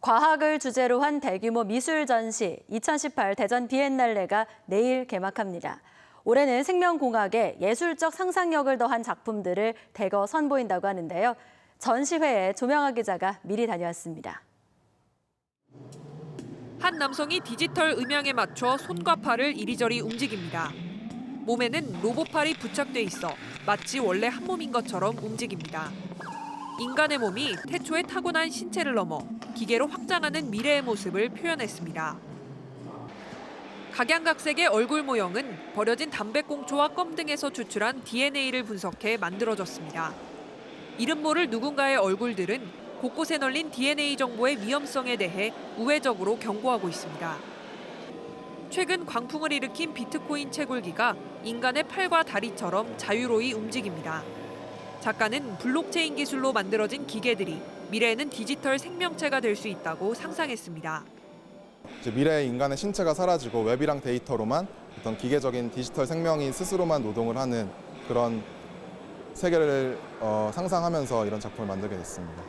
과학을 주제로 한 대규모 미술 전시 2018 대전 비엔날레가 내일 개막합니다. 올해는 생명공학에 예술적 상상력을 더한 작품들을 대거 선보인다고 하는데요. 전시회에 조명아 기자가 미리 다녀왔습니다. 한 남성이 디지털 음향에 맞춰 손과 팔을 이리저리 움직입니다. 몸에는 로봇팔이 부착돼 있어 마치 원래 한 몸인 것처럼 움직입니다. 인간의 몸이 태초에 타고난 신체를 넘어 기계로 확장하는 미래의 모습을 표현했습니다. 각양각색의 얼굴 모형은 버려진 담배꽁초와 껌 등에서 추출한 DNA를 분석해 만들어졌습니다. 이름 모를 누군가의 얼굴들은 곳곳에 널린 DNA 정보의 위험성에 대해 우회적으로 경고하고 있습니다. 최근 광풍을 일으킨 비트코인 채굴기가 인간의 팔과 다리처럼 자유로이 움직입니다. 작가는 블록체인 기술로 만들어진 기계들이 미래에는 디지털 생명체가 될 수 있다고 상상했습니다. 미래의 인간의 신체가 사라지고 웹이랑 데이터로만 어떤 기계적인 디지털 생명이 스스로만 노동을 하는 그런 세계를 어, 상상하면서 이런 작품을 만들게 됐습니다.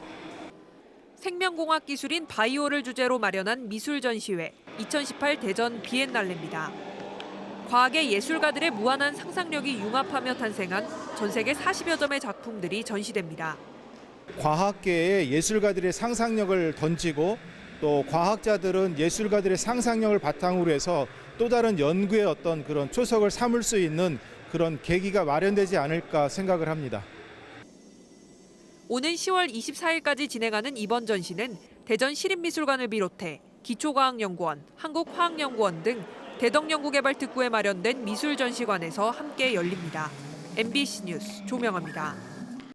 생명공학 기술인 바이오를 주제로 마련한 미술 전시회 2018 대전 비엔날레입니다. 과학의 예술가들의 무한한 상상력이 융합하며 탄생한 전 세계 40여 점의 작품들이 전시됩니다. 과학계에 예술가들의 상상력을 던지고 또 과학자들은 예술가들의 상상력을 바탕으로 해서 또 다른 연구의 어떤 그런 초석을 삼을 수 있는 그런 계기가 마련되지 않을까 생각을 합니다. 오는 10월 24일까지 진행하는 이번 전시는 대전 시립미술관을 비롯해 기초과학연구원, 한국화학연구원 등 대덕연구개발특구에 마련된 미술전시관에서 함께 열립니다. MBC 뉴스 조명합니다.